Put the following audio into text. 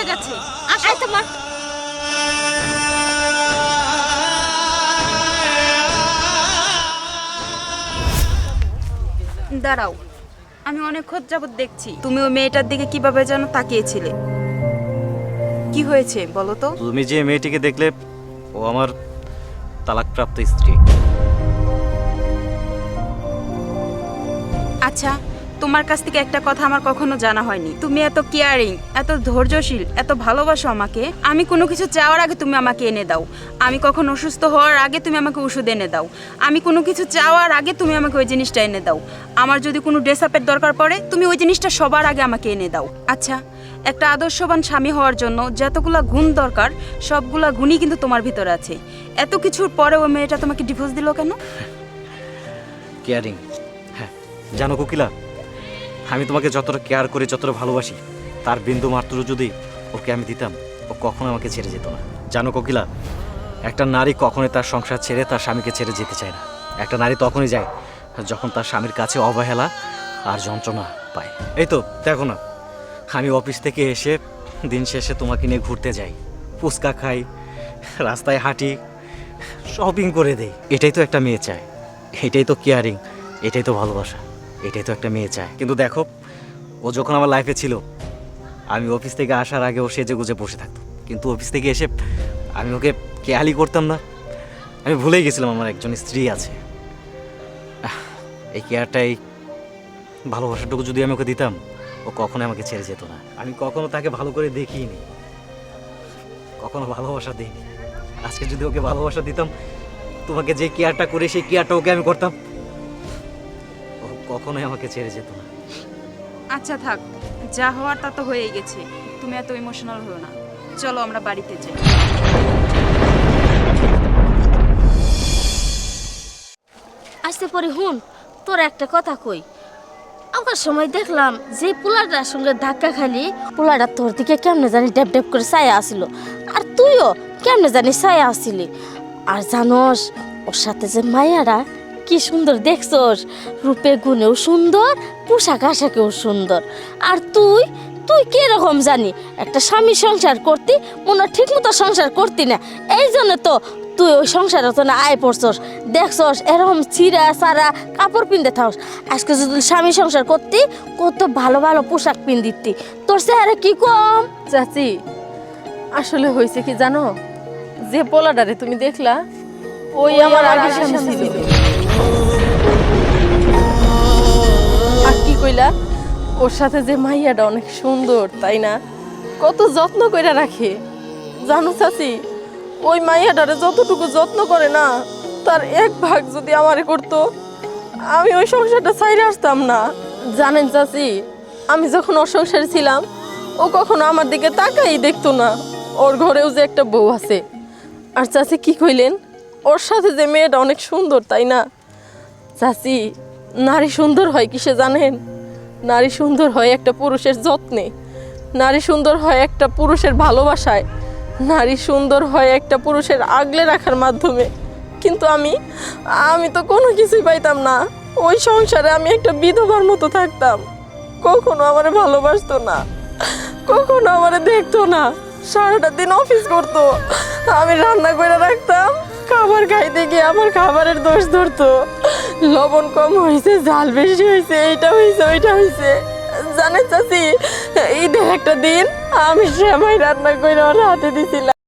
হয়ে গেছে। আসাই তোমার দাঁড়াও আমি অনেকক্ষণ যাবত দেখছি। তুমি ওই মেয়েটার দিকে কীভাবে যেন তাকিয়েছিলে? কি হয়েছে বলো তো? তুমি যে মেয়েটিকে দেখলে ও আমার তালাকপ্রাপ্ত স্ত্রী। আচ্ছা তোমার কাছ থেকে একটা কথা আমার কখনো জানা হয়নি। তুমি এত কেয়ারিং এত ধৈর্যশীল, এত ভালোবাসো আমাকে। আমি কোনো কিছু চাওয়ার আগে তুমি আমাকে এনে দাও। আমি কখন অসুস্থ হওয়ার আগে তুমি আমাকে ওষুধ এনে দাও। আমি কোনো কিছু চাওয়ার আগে তুমি আমাকে ওই জিনিসটা এনে দাও। আমার যদি কোনো ড্রেস আপের দরকার পড়ে, তুমি ওই জিনিসটা সবার আগে আমাকে এনে দাও। আচ্ছা একটা আদর্শবান স্বামী হওয়ার জন্য যতগুলা গুণ দরকার, সবগুলা গুণই কিন্তু তোমার ভিতরে আছে। এত কিছুর পরে ওই মেয়েটা তোমাকে ডিভোর্স দিল কেন? কেয়ারিং হ্যাঁ জানো কোকিলা আমি তোমাকে যতটা কেয়ার করে, যতটা ভালোবাসি, তার বিন্দু মাত্র যদি ওকে আমি দিতাম, ও কখনো আমাকে ছেড়ে যেত না। জানো কোকিলা, একটা নারী কখনোই তার সংসার ছেড়ে তার স্বামীকে ছেড়ে যেতে চায় না। একটা নারী তখনই যায় যখন তার স্বামীর কাছে অবহেলা আর যন্ত্রণা পায়। এই তো, দেখো না, আমি অফিস থেকে এসে দিন শেষে তোমাকে নিয়ে ঘুরতে যাই। ফুচকা খাই, রাস্তায় হাঁটি শপিং করে দেই। এটাই তো একটা মেয়ে চায়। এটাই তো কেয়ারিং এটাই তো ভালোবাসা। এটাই তো একটা মেয়ে চায়। কিন্তু দেখো, ও যখন আমার লাইফে ছিল, আমি অফিস থেকে আসার আগে ও সেজে গুজে বসে থাকতো। কিন্তু অফিস থেকে এসে আমি ওকে কেয়ালি করতাম না। আমি ভুলেই গেছিলাম আমার একজন স্ত্রী আছে। এই কেয়ারটাই ভালোবাসাটুকু যদি আমি ওকে দিতাম, ও কখনো আমাকে ছেড়ে যেত না। আমি কখনো তাকে ভালো করে দেখিনি। কখনো ভালোবাসা দিইনি। আজকে যদি ওকে ভালোবাসা দিতাম, তোমাকে যে কেয়ারটা করে, সেই কেয়ারটা ওকে আমি করতাম। কখনোই আমাকে ছেড়ে যেত না। আচ্ছা থাক। যা হওয়ার তা তো হয়েই গেছে। তুমি এত ইমোশনাল হও না। চলো আমরা বাড়িতে যাই। আসতে পরে হুন তোর একটা কথা কই। আমার সময় দেখলাম যে পোলাটার সঙ্গে ধাক্কা খালি পোলাটা তোর দিকে কেমনে জানি ডেপ ডেপ করে ছায়া আসিল। আর তুইও কেমনে জানি ছায়া আসিলি। আর জানোস ওর সাথে যে মায়ারা কি সুন্দর দেখছস? রূপে গুণেও সুন্দর পোশাক আশাকেও সুন্দর। আর তুই? তুই কীরকম জানি? একটা স্বামী সংসার করতি মনে ঠিক মতো সংসার করতি না। এই জন্য তো তুই ওই সংসারে তো না আয় পড়ছস। দেখছস এরকম ছিঁড়া সারা কাপড় পিনতে থাকস। আজকে যদি স্বামী সংসার করতি কত ভালো ভালো পোশাক পিন দিতি তোর চেহারা কি কম? চাচি আসলে হয়েছে কি জানো? যে পোলাডারে তুমি দেখলা ওই আমার আগে স্বামী ছিল। কইলা, ওর সাথে যে মাইয়াটা অনেক সুন্দর, তাই না? কত যত্ন কইরা রাখে। জানো চাচি, ওই মাইয়াটারে যতটুকু যত্ন করে না, তার এক ভাগ যদি আমারে করতো, আমি ওই সংসারটা ছাইরে আসতাম না। জানেন চাচি, আমি যখন ওর সংসারে ছিলাম, ও কখনো আমার দিকে তাকাই দেখতো না। ওর ঘরেও যে একটা বউ আছে। আর চাচি কি কইলেন? ওর সাথে যে মেয়েটা অনেক সুন্দর, তাই না? চাচি, নারী সুন্দর হয় কিসে জানেন? নারী সুন্দর হয় একটা পুরুষের যত্নে, নারী সুন্দর হয় একটা পুরুষের ভালোবাসায়, নারী সুন্দর হয় একটা পুরুষের আগলে রাখার মাধ্যমে। কিন্তু আমি আমি তো কোনো কিছুই পাইতাম না। ওই সংসারে আমি একটা বিধবার মতো থাকতাম। কখনো আমার ভালোবাসতো না, কখনো আমার দেখতো না। সারাটা দিন অফিস করতো, আমি রান্না করে রাখতাম, খাবার খাইতে গিয়ে আমার খাবারের দোষ ধরতো। লবণ কম হয়েছে, ঝাল বেশি হয়েছে, এইটা হয়েছে, ওইটা হয়েছে। জানেন চাচি, ঈদের একটা দিন আমি সেমাই রান্না করে ওর হাতে দিছিলাম।